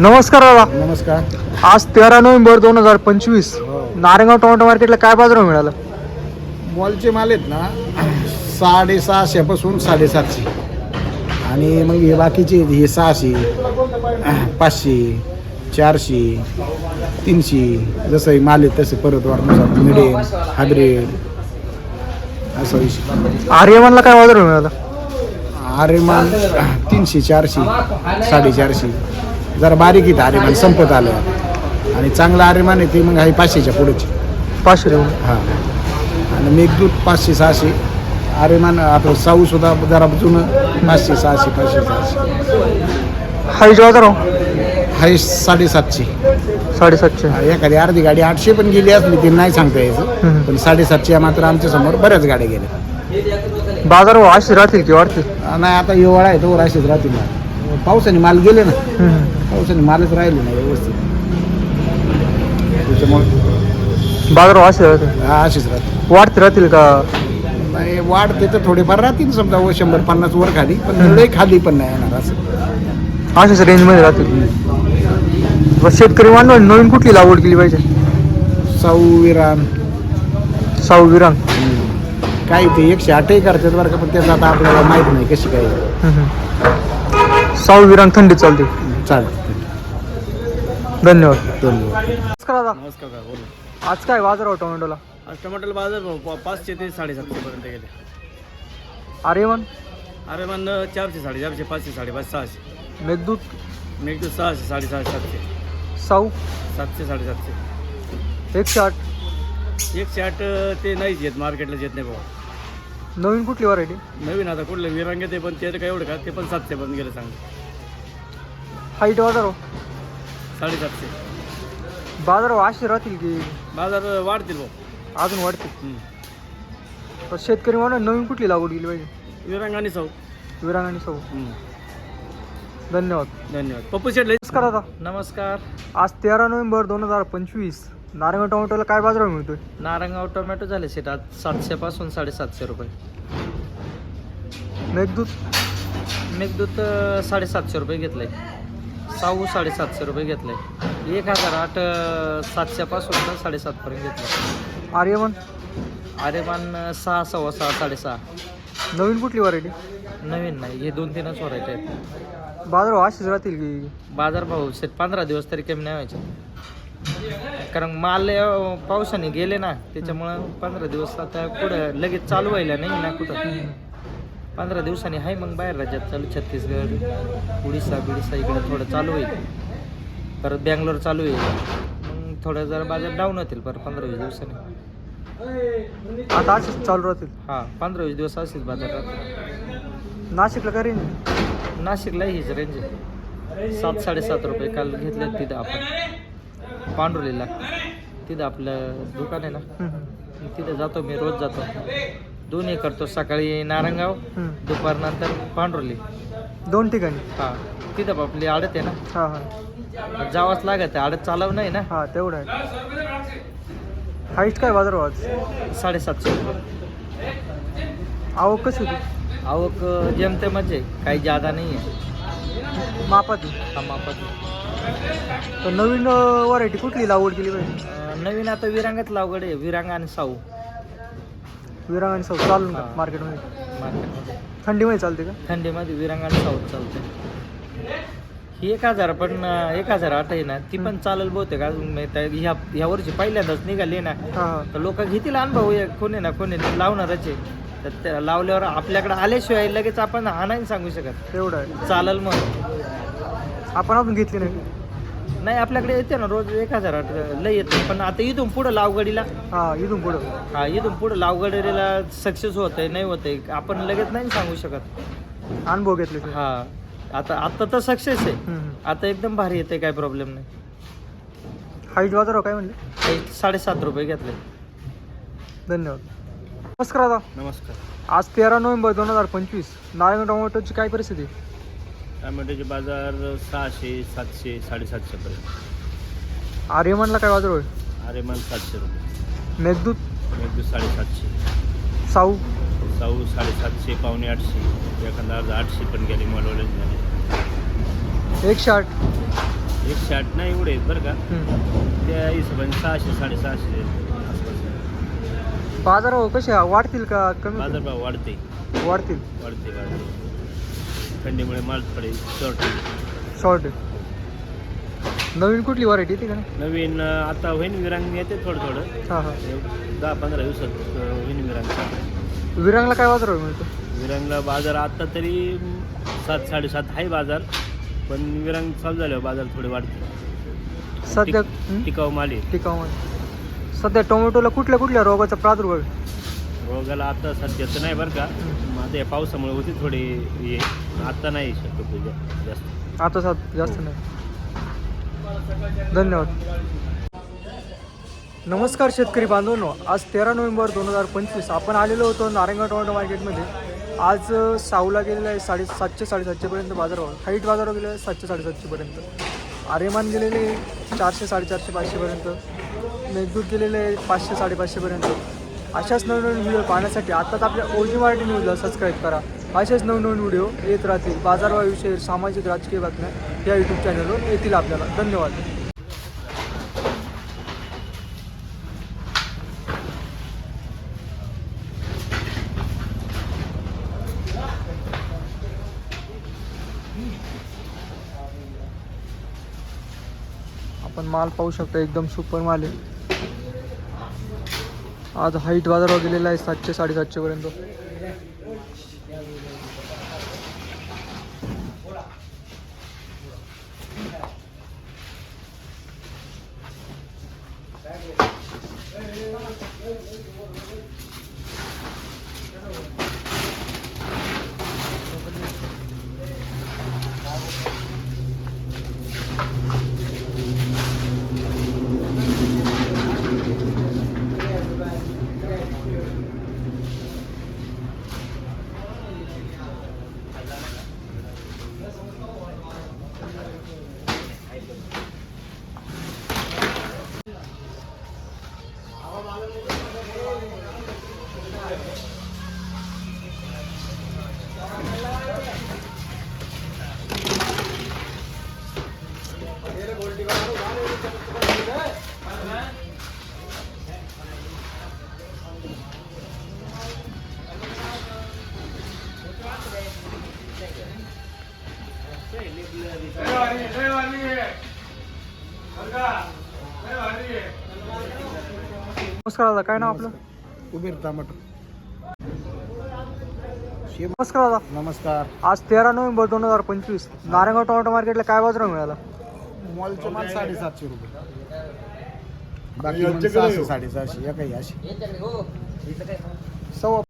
नमस्कार दादा. नमस्कार. आज तेरा नोव्हेंबर दोन हजार पंचवीस. हो. नारायणगाव टोमॅटो मार्केटला काय बाजार मिळाला? मॉलचे माल आहेत ना साडेसहाशेपासून साडेसातशे. आणि मग हे बाकीचे हे सहाशे पाचशे चारशे तीनशे जसं हे माल आहेत तसे परत वाढनुसार मिडियम हायब्रिड असा विषय. आर्यमनला काय बाजार मिळाला? आरेमान तीनशे चारशे साडेचारशे. जरा बारीक आहेत आरेमान संपत आलं. आणि चांगलं आरेमान आहे ते मग आहे पाचशेच्या पुढेचे. पाचशे देऊन? हां. आणि मेघदूत पाचशे सहाशे आरेमान आपलं साऊ सुद्धा जरा जुनं पाचशे सहाशे पाचशे सहाशे. हाईट बाजार हो? हाय साडेसातशे. साडेसातशे. एखादी अर्धी गाडी आठशे पण गेली असली ते नाही सांगता यायचं. पण साडेसातशे मात्र आमच्यासमोर बऱ्याच गाड्या गेल्या. बाजार हो अशी राहतील की वाढतील? नाही आता हिवाळा आहे तो असेच राहतील. ना पावसाने माल गेले ना. पावसाने मालच राहिले नाही व्यवस्थित. त्याच्यामुळे बाजार असे हा असेच राहतील. वाढते राहतील का? नाही वाढते तर थोडेफार राहतील समजा व शंभर पन्नास वर खाली पण लई खाली पण नाही येणार असं. अशाच रेंजमध्ये राहतील. शेतकरी मानव नवीन कुठली लागवड केली पाहिजे? साऊ विरान साऊ विरांग काय ते एकशे आठही करतात बरं का पण त्याचं आता आपल्याला माहीत नाही कशी काय. साऊ विरांग थंडीत चालते. चालेल. धन्यवाद. धन्यवाद. नमस्कार दादा. नमस्कार का बोला. आज काय बाजार हो टोमॅटोला? आज टमाटर बाजार भाव पा- पाचशे ते साडेसातशे पर्यंत गेले. आर्यमन? अरे मन चारशे साडेचारशे पाचशे साडेपाचशे सहाशे. मेघदूत? नेक्स्ट सहाशे साडेसहाशे सातशे. साऊ? सातशे साडेसातशे. एकशे आठ? एकशे आठ ते नाहीच येत मार्केटला येत नाही भाऊ नवीन कुठली व्हरायटी नवीन आता कुठले विरांगे ते पण ते काय एवढं का? ते पण सातशे पर्यंत गेले चांगले हाईट बाजार हो साडेसातशे. बाजार असे राहतील की बाजार वाढतील भाऊ. अजून वाढतील. तर शेतकरी म्हणून नवीन कुठली लागवड केली पाहिजे? विरांग आणि सौ विरांग आणि साऊ. हम्म. धन्यवाद. धन्यवाद. पप्पू शेट लई- नमस्कार दादा. नमस्कार. आज तेरा नोव्हेंबर दोन हजार पंचवीस. नारायण टोमॅटोला काय बाजार मिळतोय? नारंगाव टोमॅटो झाले सेट आज सातशेपासून साडेसातशे रुपये. मेघदूत? मेघदूत अं, साडेसातशे रुपये घेतलं. आहे साऊ साडेसातशे रुपये घेतलं. एक हजार आठ सातशेपासून तर साडेसातपर्यंत घेतलं. आर्यमन? आरेमान अं, सहा सव्वा सहा साडेसहा. नवीन कुठली व्हरायटी नवीन नाही हे दोन तीनच व्हरायटी आहेत. बाजार हो असेच राहतील की? बाजारभाव सेट पंधरा दिवस तरी कमी नाही व्हायचे. कारण माल पावसाने गेले ना त्याच्यामुळं पंधरा दिवस आता पुढं लगेच चालू व्हायला नाही ना कुठं. पंधरा दिवसांनी आहे मग बाहेर राज्यात चालू छत्तीसगड उडीसा बिडीसा इकडे थोडं चालू होईल परत बँगलोर चालू होईल मग थोडं जरा बाजार डाऊन होतील परत पंधरा वीस दिवसांनी. आता असेच चालू राहतील? हां पंधरा वीस दिवस असेच बाजार राहतील. नाशिकला काय रेंज नाशिकला हीच रेंज आहे. सात साडेसात रुपये काल घेतले तिथं आपण. पांडुलीला तिथं आपलं दुकान आहे ना? तिथं जातो मी रोज जातो. दोन्ही करतो सकाळी नारंगाव दुपारनंतर पांडुर्ली दोन ठिकाणी. हां. तिथं आपली आडत आहे ना? हां हां. जावंच लागत आहे. आडत चालव नाही ना? हां तेवढं आहे. हाईट काय बाजार आज? साडेसातशे. रुपये आवक कशी होती? आवक अं, जेमते म्हणजे काही जादा नाही आहे मापात. हा मापात. तर नवीन व्हरायटी कुठली लागवड केली पाहिजे? अं, नवीन आता विरांगात लावगड आहे. विरांग आणि साऊ. विरांग आणि साऊ चालून का हां. मार्केटमध्ये? मार्केटमध्ये. थंडीमध्ये चालते का? थंडीमध्ये विरांग आणि साऊथ चालते. ही एक हजार पण अं, एक हजार आठ आहे ना ती पण चालेल बहुतेक अजून. मी त्या- ह्या ह्या वर्षी पहिल्यांदाच निघाली ना. हां. हां तर लोक घेतील अनुभव हे कोणी ना कोणी लावणारच आहे. तर त्या लावल्यावर आपल्याकडे आल्याशिवाय लगेच आपण हा नाही सांगू शकत. तेवढं आहे. चालेल मग. आपण अजून घेतली नाही. नाही आपल्याकडे येते ना रोज एक हजार आठ लय येते. पण आता इथून पुढं लावगडीला हां इथून पुढं. हा इथून पुढं लावगडीला सक्सेस होत आहे नाही होत आहे आपण लगेच नाही सांगू शकत. अनुभव घेतले हा आता आता तर सक्सेस आहे. हम्म. आता एकदम भारी येते काय प्रॉब्लेम नाही. हाईट बाजार हो काय म्हणले? साडेसात रुपये घेतले. धन्यवाद. नमस्कार दादा. नमस्कार. आज तेरा नोव्हेंबर दोन हजार पंचवीस. नारायण टोमॅटोची काय परिस्थिती? टमाट्याचे बाजार सहाशे सातशे साडेसातशे पर्यंत. आर्यमनला काय बाजार होईल अरे मन सातशे रुपये. मेघदूत? मेघदूत साडेसातशे. साऊ? साऊ साडेसातशे पावणे आठशे. एखादा अर्धा आठशे पण गेले मलवले झाले. एकशे आठ एकशे आठ नाही एवढे आहेत बरं का. हम्म. त्या हिशोबाने सहाशे साडेसहाशे आसपास बाजार भाव कसे वाढतील का कमी? बाजारभाव वाढते. वाढतील. वाढते वाढते. थंडीमुळे माल थोडे शॉर्ट शॉर्ट नवीन कुठली व्हरायटी येते का नवीन अं, आता होईन विरांग येते थोडं थोडं. हां हां. दहा पंधरा दिवसात अं, होईन विरांग विरांगला काय बाजार मिळतो? विरांगला बाजार आता तरी सात साडेसात आहे बाजार पण विरांग चालू झाल्यावर बाजार थोडे वाढते. सध्या टिक- हं? टिकाऊ माल आहे. टिकाऊमध्ये सध्या टोमॅटोला कुठल्या कुठल्या रोगाचा प्रादुर्भाव आहे? गेला आता सध्याचं नाही बरं का. मग आता या पावसामुळे होती थोडी हे आता नाही शक्यतो पूजा जास्त. आता सात जास्त नाही. धन्यवाद. नमस्कार शेतकरी बांधवांनो. आज तेरा नोव्हेंबर दोन हजार पंचवीस. आपण आलेलो होतो नारायणगाव टोमॅटो मार्केटमध्ये. आज सावला गेलेला आहे साडे सातशे साडेसातशेपर्यंत बाजारभाव. हाईट बाजारावर गेलेला आहे सातशे साडेसातशेपर्यंत आरेमान गेलेले आहे चारशे साडेचारशे पाचशेपर्यंत मेघदूत गेलेले आहे पाचशे साडेपाचशेपर्यंत अशाच नवनवीन व्हिडिओ पाहण्यासाठी आत्ताच आपल्या ओजी मराठी न्यूजला सबस्क्राईब करा. असेच नवनवीन व्हिडिओ येत राहतील. बाजारभावाविषयी सामाजिक राजकीय बातम्या या यूट्यूब चॅनलवर येतील आपल्याला. धन्यवाद. आपण माल पाहू शकता एकदम सुपर माल आहे. आज हाईट बाजारावर गेलेला आहे सातशे साडेसातशेपर्यंत नमस्कार दादा काय नाव आपलं? उबेर टमाटर नमस्कार दादा. नमस्कार. आज तेरा नोव्हेंबर दोन हजार पंचवीस. नारायणगाव टोमॅटो मार्केटला काय बाजार मिळाला? मॉलचे माल साडेसातशे रुपये. बाकी मग सहाशे साडेसहाशे या काही अशी. सव्वा